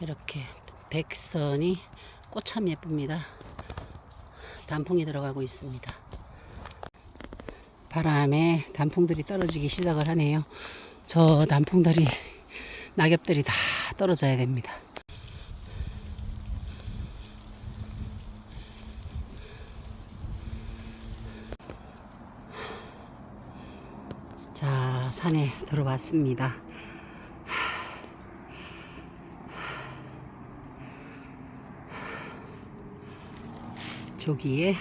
이렇게 백선이 꽃참 예쁩니다. 단풍이 들어가고 있습니다. 바람에 단풍들이 떨어지기 시작을 하네요. 저 단풍들이 낙엽들이 다 떨어져야 됩니다. 자, 산에 들어왔습니다. 저기에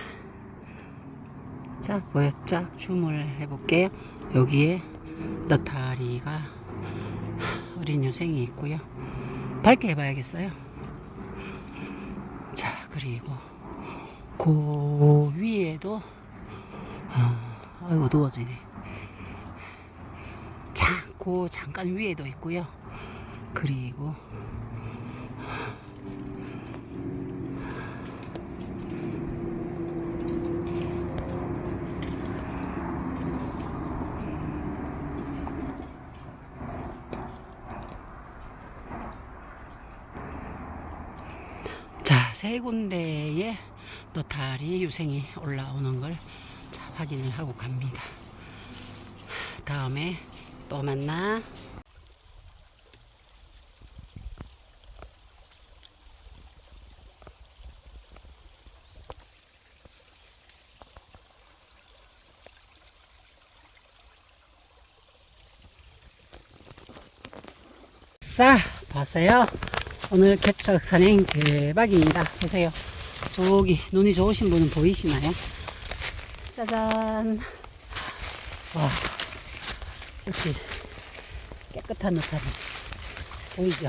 자, 뭐야, 쫙 줌을 해볼게요. 여기에 너타리가 어린 유생이 있고요. 밝게 해봐야겠어요. 자, 그리고 그 위에도 어, 아이고 어두워지네. 자, 그 잠깐 위에도 있고요. 그리고 자, 세 군데에 너타리 유생이 올라오는 걸 자, 확인을 하고 갑니다. 다음에 또 만나. 자, 봤어요? 오늘 개척 산행 대박입니다. 보세요. 저기 눈이 좋으신 분은 보이시나요? 짜잔. 와, 이렇게 깨끗한 느낌 보이죠?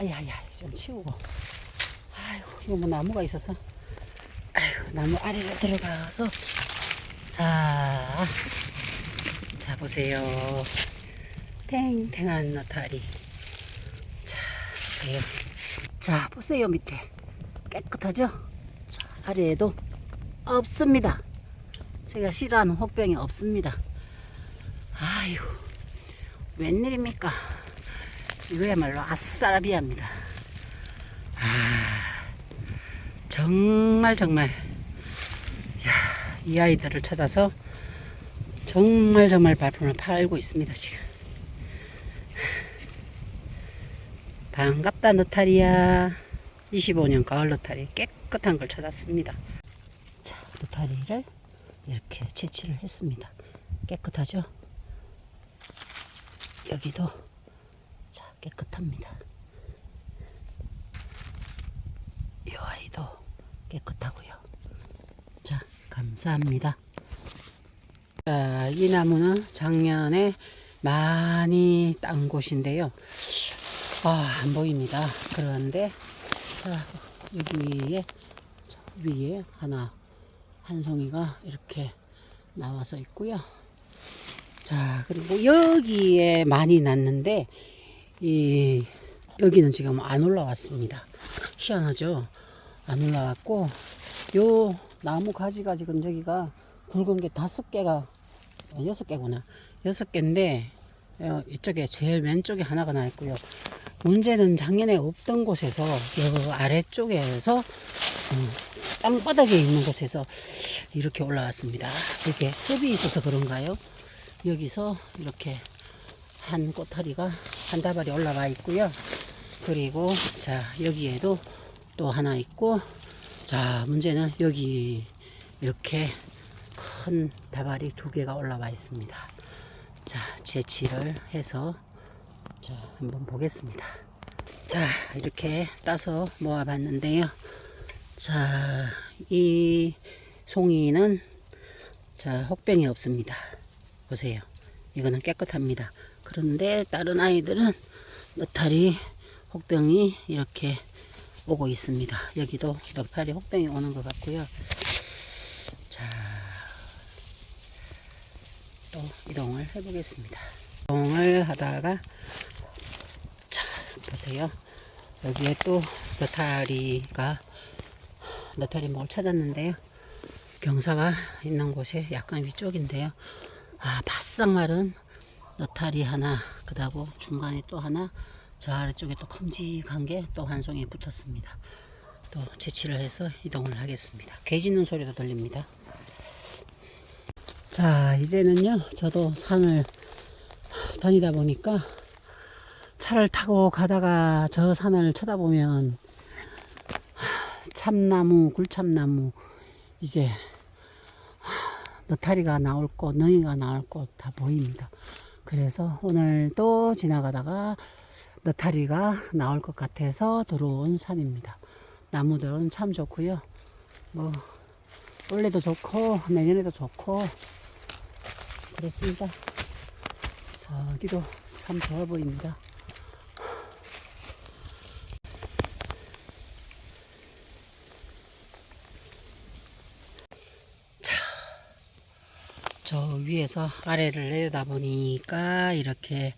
아야야, 좀 치우고. 아이고, 이거 뭐 나무가 있어서. 아이고, 나무 아래로 들어가서. 자, 자, 보세요. 탱탱한 너타리. 자, 보세요. 자, 보세요, 밑에. 깨끗하죠? 자, 아래에도 없습니다. 제가 싫어하는 혹병이 없습니다. 아이고, 웬일입니까? 이거야말로 아싸라비아입니다. 아, 정말 정말 야, 이 아이들을 찾아서 정말 정말 발품을 팔고 있습니다 지금. 반갑다 너타리야. 25년 가을 너타리 깨끗한 걸 찾았습니다. 자, 너타리를 이렇게 채취를 했습니다. 깨끗하죠? 여기도 자 깨끗합니다. 이 아이도 깨끗하고요. 자 감사합니다. 자, 이 나무는 작년에 많이 딴 곳인데요. 아, 안 보입니다. 그런데 자 여기에 저 위에 하나 한 송이가 이렇게 나와서 있고요. 자, 그리고 여기에 많이 났는데, 이, 여기는 지금 안 올라왔습니다. 희한하죠? 안 올라왔고, 요 나무 가지가 지금 저기가 굵은 게 다섯 개가, 어, 여섯 개구나. 여섯 개인데, 어, 이쪽에 제일 왼쪽에 하나가 나 있고요. 문제는 작년에 없던 곳에서, 요 아래쪽에서, 음, 땅바닥에 있는 곳에서 이렇게 올라왔습니다. 이게 습이 있어서 그런가요? 여기서 이렇게 한 꼬타리가 한 다발이 올라와 있고요. 그리고 자 여기에도 또 하나 있고 자 문제는 여기 이렇게 큰 다발이 두 개가 올라와 있습니다. 자 채취를 해서 자 한번 보겠습니다. 자 이렇게 따서 모아봤는데요. 자, 이 송이는 자, 혹병이 없습니다. 보세요. 이거는 깨끗합니다. 그런데 다른 아이들은 너탈이 혹병이 이렇게 오고 있습니다. 여기도 넉팔이 혹병이 오는 것 같고요. 자, 또 이동을 해보겠습니다. 이동을 하다가 자, 보세요. 여기에 또 너타리가 너타리 뭘 찾았는데요. 경사가 있는 곳에 약간 위쪽인데요. 아, 바싹 마른 너타리 하나, 그다고 중간에 또 하나 저 아래쪽에 또 큼직한 게 또 한 송이 붙었습니다. 또 채취를 해서 이동을 하겠습니다. 개 짖는 소리도 들립니다. 자, 이제는요, 저도 산을 다니다 보니까 차를 타고 가다가 저 산을 쳐다보면 참나무, 굴참나무, 이제 느타리가 나올 곳, 능이가 나올 곳 다 보입니다. 그래서 오늘 또 지나가다가 느타리가 나올 것 같아서 들어온 산입니다. 나무들은 참 좋고요. 뭐 올해도 좋고 내년에도 좋고 그렇습니다. 저기도 참 좋아 보입니다. 저 위에서 아래를 내려다 보니까 이렇게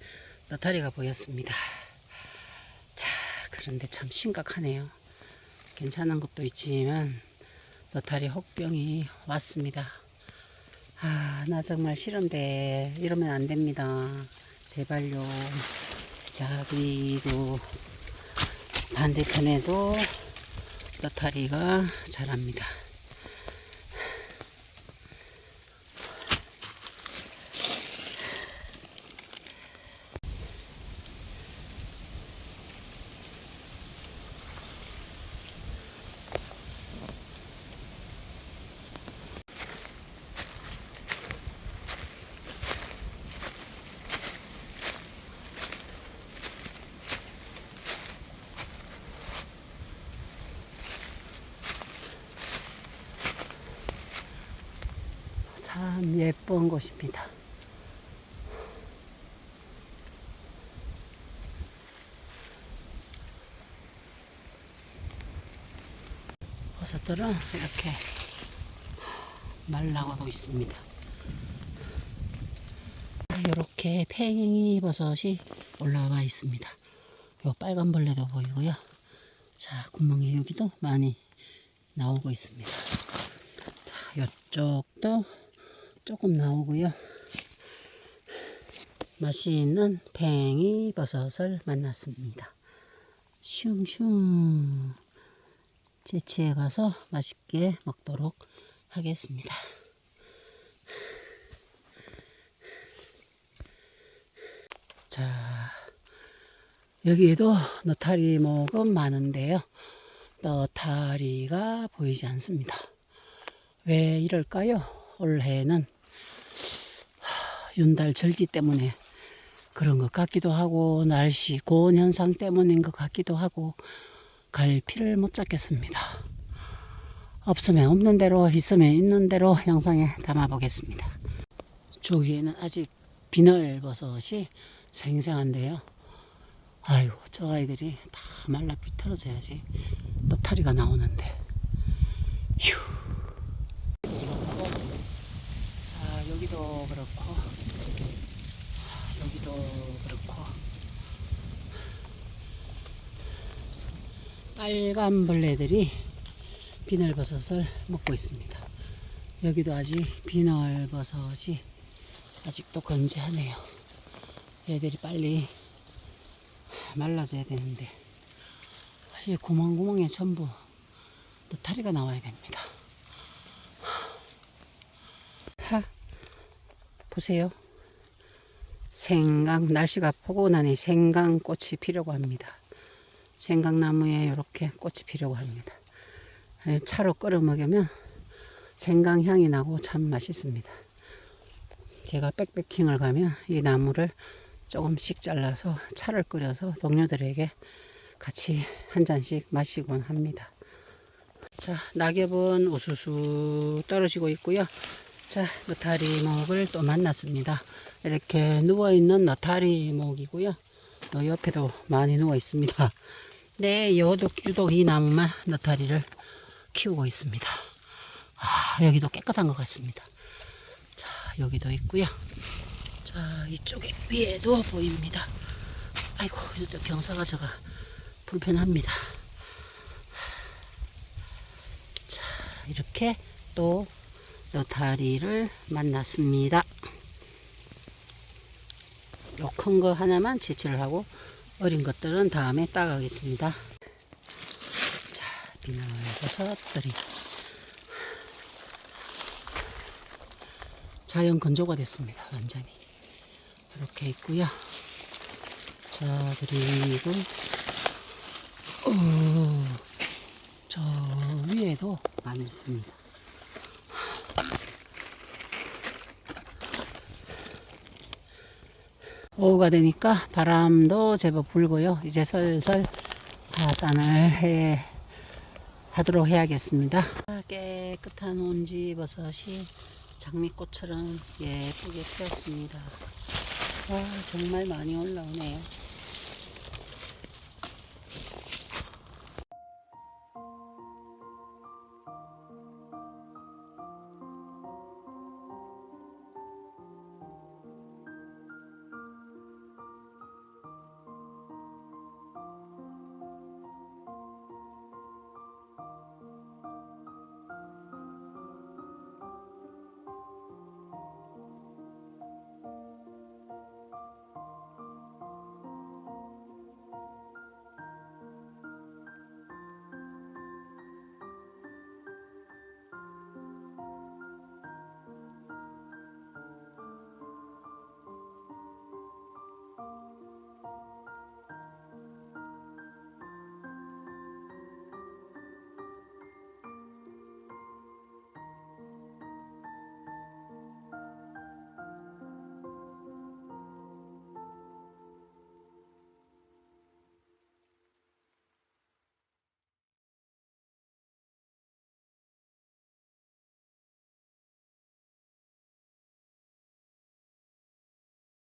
너타리가 보였습니다. 자, 그런데 참 심각하네요. 괜찮은 것도 있지만 너타리 혹병이 왔습니다. 아, 나 정말 싫은데 이러면 안 됩니다. 제발요. 자, 그리고 반대편에도 너타리가 자랍니다. 참 예쁜 곳입니다. 버섯들은 이렇게 말라가고 있습니다. 이렇게 팽이 버섯이 올라와 있습니다. 요 빨간 벌레도 보이고요. 자, 구멍이 여기도 많이 나오고 있습니다. 자, 이쪽도 조금 나오고요. 맛있는 팽이 버섯을 만났습니다. 슝슝 채취해 가서 맛있게 먹도록 하겠습니다. 자, 여기에도 너타리 목은 많은데요. 너타리가 보이지 않습니다. 왜 이럴까요? 올해는 하, 윤달 절기 때문에 그런 것 같기도 하고 날씨 고온 현상 때문인 것 같기도 하고 갈피를 못 잡겠습니다. 없으면 없는 대로 있으면 있는 대로 영상에 담아 보겠습니다. 저기에는 아직 비늘버섯이 생생한데요. 아이고 저 아이들이 다 말라 비틀어져야지 너타리가 나오는데 휴 자 여기도 그렇고 여기도 그렇고 빨간 벌레들이 비늘버섯을 먹고 있습니다. 여기도 아직 비늘버섯이 아직도 건재하네요. 얘들이 빨리 말라져야 되는데 이 구멍구멍에 전부 느타리가 나와야 됩니다. 하, 보세요. 생강 날씨가 포근하니 생강꽃이 피려고 합니다. 생강나무에 이렇게 꽃이 피려고 합니다. 에, 차로 끓여 먹으면 생강 향이 나고 참 맛있습니다. 제가 백패킹을 가면 이 나무를 조금씩 잘라서 차를 끓여서 동료들에게 같이 한 잔씩 마시곤 합니다. 자, 낙엽은 우수수 떨어지고 있고요. 자, 너타리 목을 또 만났습니다. 이렇게 누워있는 너타리 목이고요. 요 옆에도 많이 누워 있습니다. 네, 여도 유독 이 나무만 너타리를 키우고 있습니다. 아, 여기도 깨끗한 것 같습니다. 자, 여기도 있고요. 자, 이쪽에 위에도 보입니다. 아이고, 이쪽 경사가 저가 불편합니다. 자, 이렇게 또 너타리를 만났습니다. 요 큰 거 하나만 채취를 하고 어린 것들은 다음에 따가겠습니다. 자, 비늘버섯들이 자연 건조가 됐습니다. 완전히 이렇게 있고요. 자, 그리고 어, 저 위에도 많이 있습니다. 오후가 되니까 바람도 제법 불고요. 이제 슬슬 하산을 해 하도록 해야겠습니다. 깨끗한 온지 버섯이 장미꽃처럼 예쁘게 피었습니다. 와 정말 많이 올라오네요.